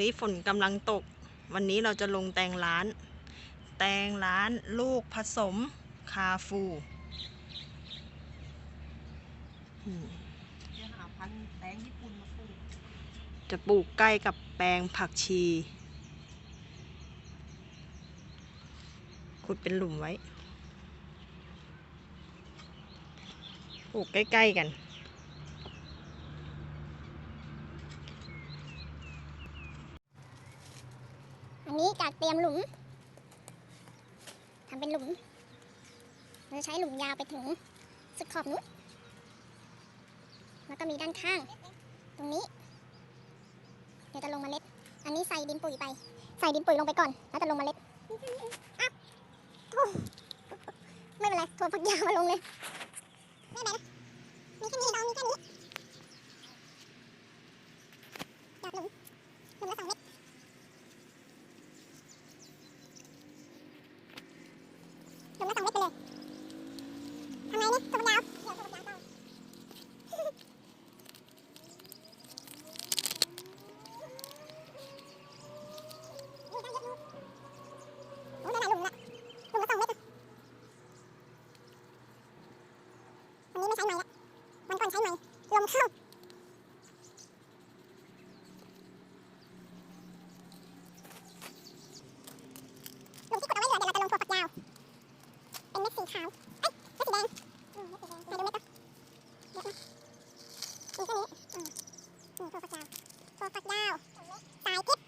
นี้ฝนกำลังตก วันนี้เราจะลงแตงร้าน แตงร้านลูกผสมคาฟูจะหาพันแตงญี่ปุ่นมาปลูกจะปลูกใกล้กับแปลงผักชี ขุดเป็นหลุมไว้ ปลูกใกล้ ๆ กัน นี้จะเตรียมหลุมทำเป็นหลุมเราจะใช้หลุมยาวไปถึงสุดขอบนู้นแล้วก็มีด้านข้าง ตรงนี้ เดี๋ยวจะลงเมล็ด อันนี้ใส่ดินปุ๋ยไป ใส่ดินปุ๋ยลงไปก่อน แล้วจะลงเมล็ดอะโอ้ไม่เป็นไรถั่วฝักยาวมาลงเลย ไม่เป็นไรมีแค่นี้เรามีแค่นี้หยอดหลุมหลุมละสองเม็ด หลุมละสองเม็ดไปเลยทำไงเนี่ยถั่วฝักยาวเดี๋ยวถั่วฝักยาวต่อนี่ได้เยอะอยู่โอ้ได้หลายหลุมละหลุมละสองเม็ดอะวันนี้ไม่ใช้ไม้ละวันก่อนใช้ไม้ ลมเข้าลมที่กดเอาไว้เหลือเดี๋ยวเราจะลงถั่วฝักยาว เป็นเม็ดสีขาวเอ้ยเม็ดสีแดงมเม็ดสีแดงไหนดูเม็ดก่อนเยอะนะมีแค่นี้อืมนี่ถั่วฝักยาวถั่วฝักยาวสายเกบ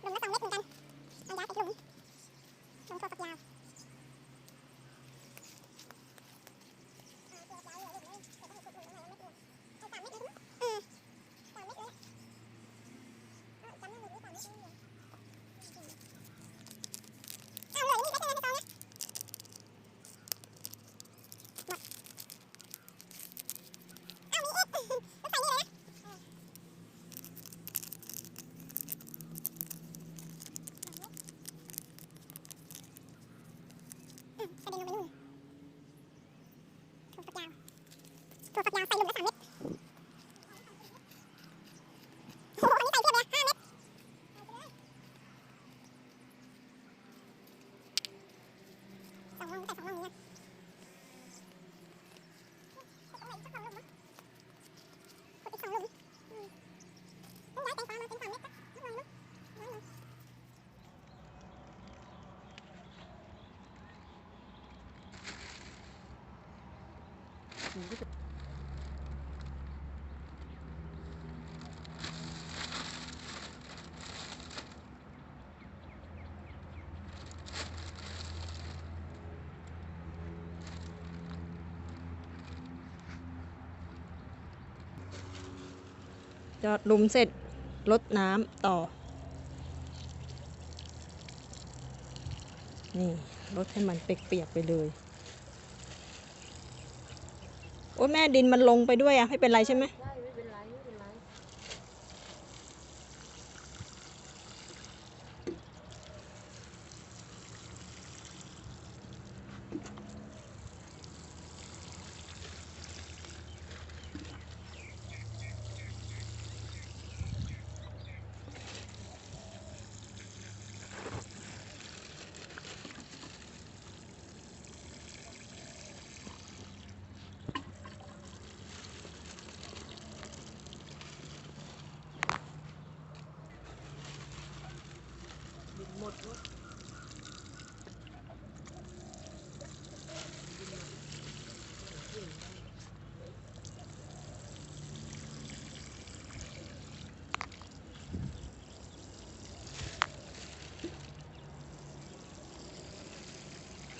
หลุมละสองเม็ดเหมือนกันเอาย้ายไปหลุมหลุมถั่วฝักยาวอืมสามเม็ดเลยเออจำได้เลยว่าสามเม็ดเลยเอาเหลือนี่ไม่เป็นไรไม่ต้องนะ เอามีอีกต้องใส่นี่เลยนะอืมกระเด็นลงไปนู่นถั่วฝักยาวถั่วฝักยาวใส่หลุมละสามเม็ดโอ้โหอันนี้ใส่เพียบเลยห้าเม็ดสองร่องใส่สองร่องนี้นะตรงไหนสักสองหลุมมั้ง ขุดอีกสองหลุมอืมต้องย้ายแตงกวามาเป็นสามเม็ดนะระวังนะระวังนะ จอดหลุมเสร็จลดน้ำต่อ นี่ลดให้มันเปียกๆไปเลย โอ้ยแม่ดินมันลงไปด้วยอะไม่เป็นไรใช่ไหมได้ไม่เป็นไรไม่เป็นไร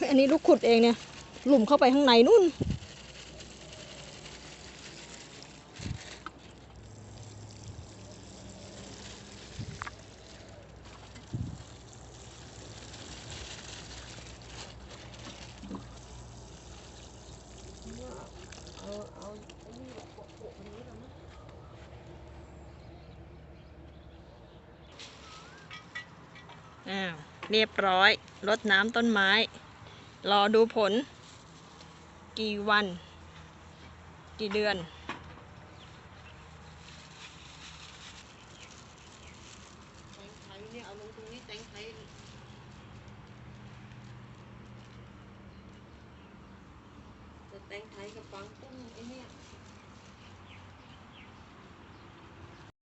อันนี้ลูกขุดเองเนี่ย หลุมเข้าไปข้างในนู่นเอาเอาไอ้นี่โปะโปะอันนี้แล้วมั้งอ้าว เรียบร้อย รดน้ำต้นไม้ รอดูผล กี่วัน กี่เดือนลงตรงนี้แตงไทยแต่แตงไทยกับฟางตุ้งไอ้เนี่ย